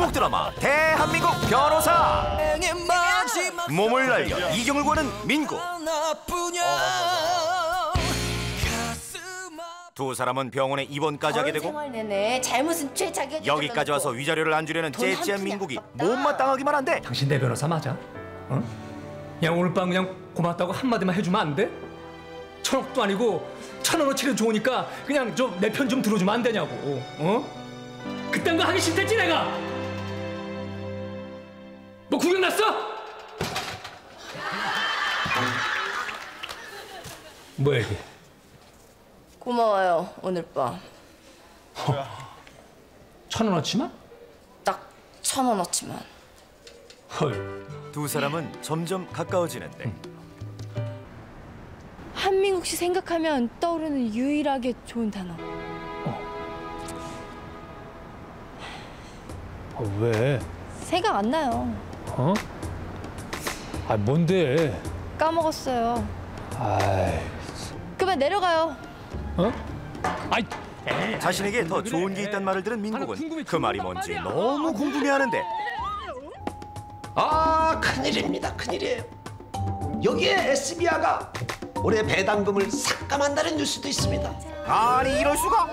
주목 드라마 대한민국 변호사 몸을 날려 이경을 구하는 민구 두 사람은 병원에 입원까지 하게 되고 생활 내내 잘못은 죄 여기까지 와서 위자료를 안 주려는 돈한 째째한 푼이 민국이 아깝다. 못마땅하기만 한데 당신 내 변호사 맞아? 어? 그냥 오늘 밤 그냥 고맙다고 한마디만 해주면 안 돼? 천억도 아니고 천 원어치는 좋으니까 그냥 좀 내 편 좀 들어주면 안 되냐고 어? 그딴 거 하기 싫댔지 내가 뭐야 이게 고마워요 오늘 밤. 천 원어치만? 딱 천 원어치만. 헐 두 사람은 점점 가까워지는데 한민국 씨 생각하면 떠오르는 유일하게 좋은 단어. 아, 왜? 생각 안 나요. 어? 아 뭔데? 까먹었어요. 아이, 그만 내려가요. 어? 아이, 자신에게 더 좋은 게 있단 말을 들은 민국은 그 말이 뭔지 너무 궁금해하는데. 아 큰일입니다 큰일이에요. 여기에 SBI가 올해 배당금을 삭감한다는 뉴스도 있습니다. 아니 이럴 수가?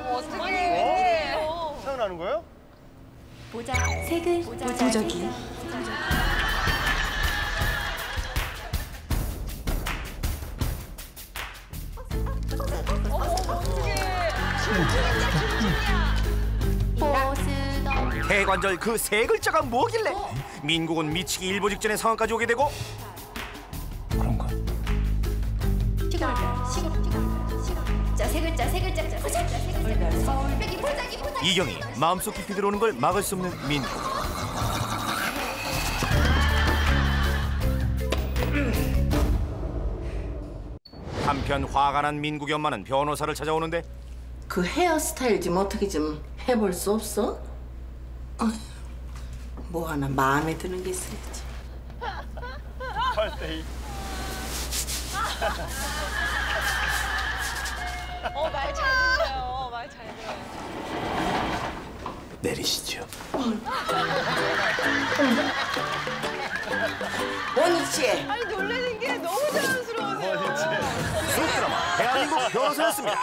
보자. 색을 보자기. 보스던 대관절 그 세 글자가 뭐길래 민국은 미치기 일보 직전의 상황까지 오게 되고 그런가? 시골별 시골별 시골. 자세 글자 세 글자 보자 세 글자 서울 빼기 보자기 보자기. 이경이 마음속 깊이 들어오는 걸 막을 수 없는 민국 한편 화가 난 민국의 엄마는 변호사를 찾아오는데 그 헤어스타일 좀 어떻게 좀 해볼 수 없어? 어휴, 뭐 하나 마음에 드는 게 있어야지. 내리시죠. 원희씨, 수업 드라마. 대한민국 변호사였습니다